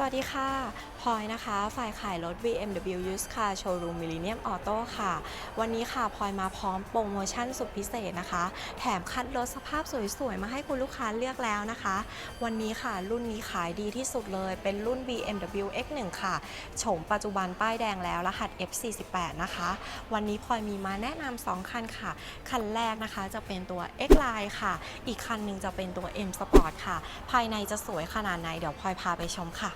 สวัสดีค่ะพลอยนะคะ ฝ่ายขายรถ BMW Used Car Showroom Millennium Auto ค่ะ วันนี้ค่ะพลอยมาพร้อมโปรโมชั่นสุดพิเศษนะคะ แถมคัดรถสภาพสวยๆ มาให้คุณลูกค้าเลือกแล้วนะคะ วันนี้ค่ะรุ่นนี้ขายดีที่สุดเลย เป็นรุ่น BMW X1 ค่ะ โฉมปัจจุบันป้ายแดงแล้ว รหัส F48 นะคะ วันนี้พลอยมีมาแนะนำสองคันค่ะ คันแรกนะคะจะเป็นตัว X Line ค่ะ อีกคันหนึ่งจะเป็นตัว M Sport ค่ะ ภายในจะสวยขนาดไหนเดี๋ยวพลอยพาไปชมค่ะ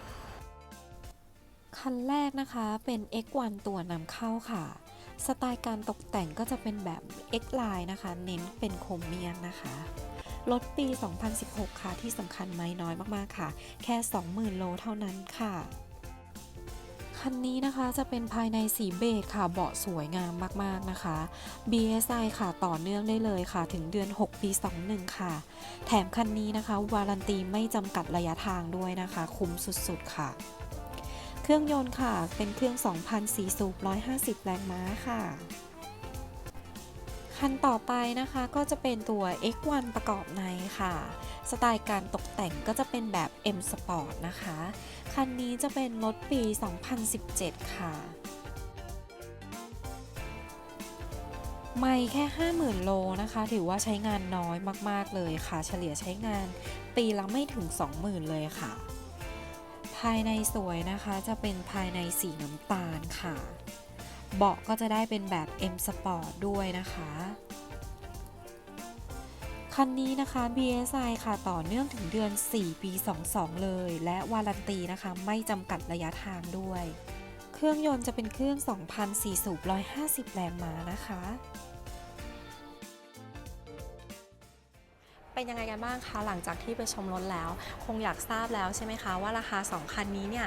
คันแรกนะคะเป็น X1 ตัวนำเข้าค่ะ สไตล์การตกแต่งก็จะเป็นแบบ X Line นะคะ เน้นเป็นโครเมียมนะคะ รถปี 2016 ค่ะ ที่สำคัญไม่น้อยมากๆค่ะ แค่ 20,000 โลเท่านั้นค่ะคันนี้นะคะจะเป็นภายในสีเบจค่ะเบาะสวยงามมากๆนะคะ BSI ค่ะต่อเนื่องได้เลยค่ะ ถึงเดือน 6 ปี 21 ค่ะ แถมคันนี้นะคะ วารันตีไม่จำกัดระยะทางด้วยนะคะ คุ้มสุดๆค่ะ เครื่องยนต์ค่ะเป็นเครื่อง 2,000สูบ 150 แรงม้าค่ะ คันต่อไปนะคะก็จะเป็นตัว X1 ประกอบในค่ะ สไตล์การตกแต่งก็จะเป็นแบบ M Sport นะคะ คันนี้จะเป็นรถปี 2017 ค่ะ ไม่แค่ 50,000 โลนะคะ ถือว่าใช้งานน้อยมาก ๆ เลยค่ะ เฉลี่ยใช้งานปีละไม่ถึง 20,000 เลยค่ะ ภายในสวยนะคะจะเป็นภายในสีน้ำตาลค่ะ เบาะก็จะได้เป็นแบบ M Sport ด้วยนะคะ คันนี้นะคะ BSI ค่ะต่อเนื่องถึงเดือน 4 ปี 22 เลย และวารันตีนะคะไม่จำกัดระยะทางด้วย เครื่องยนต์จะเป็นเครื่อง 2,000สูบ150 แรงม้านะคะ เป็นยังไงกันบ้างคะหลังจากที่ไปชมรถแล้ว คงอยากทราบแล้วใช่ไหมคะว่าราคา 2 คันนี้เนี่ย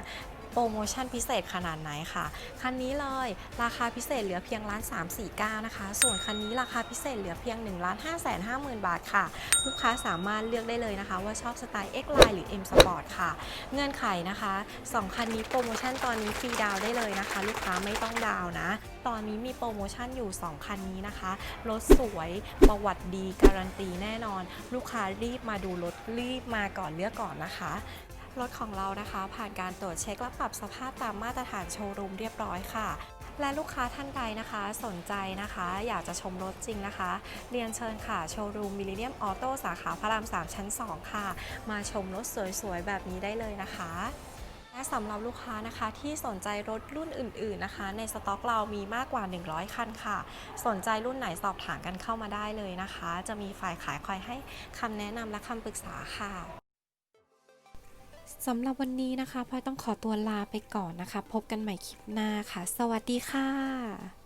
โปรโมชั่นพิเศษขนาดไหนค่ะ คันนี้เลยราคาพิเศษเหลือเพียงล้าน349นะคะ ส่วนคันนี้ราคาพิเศษเหลือเพียง1ล้าน5 5 0 0 0 0บาทค่ะ ลูกค้าสามารถเลือกได้เลยนะคะ ว่าชอบสไตล์ X Line หรือ M Sport ค่ะ เงื่อนไขนะคะ 2 คันนี้โปรโมชั่นตอนนี้ฟรีดาวได้เลยนะคะ ลูกค้าไม่ต้องดาวน์นะตอนนี้มีโปรโมชั่นอยู่ 2 คันนี้นะคะ รถสวยประวัติดีการันตีแน่นอน ลูกค้ารีบมาดูรถรีบมาก่อนเลือกก่อนนะคะ รถของเรานะคะ ผ่านการตรวจเช็คและปรับสภาพตามมาตรฐานโชว์รูมเรียบร้อยค่ะ และลูกค้าท่านใดนะคะสนใจนะคะ อยากจะชมรถจริงนะคะ เรียนเชิญค่ะโชว์รูมมิลเลียมออโต้สาขาพระราม 3 ชั้น 2 ค่ะ มาชมรถสวยๆ แบบนี้ได้เลยนะคะและสำหรับลูกค้านะคะที่สนใจรถรุ่นอื่น ๆนะคะ ในสต็อกเรามีมากกว่า 100 คันค่ะ สนใจรุ่นไหนสอบถามกันเข้ามาได้เลยนะคะ จะมีฝ่ายขายคอยให้คำแนะนำและคำปรึกษาค่ะ สำหรับวันนี้นะคะพลอยต้องขอตัวลาไปก่อนนะคะ พบกันใหม่คลิปหน้าค่ะ สวัสดีค่ะ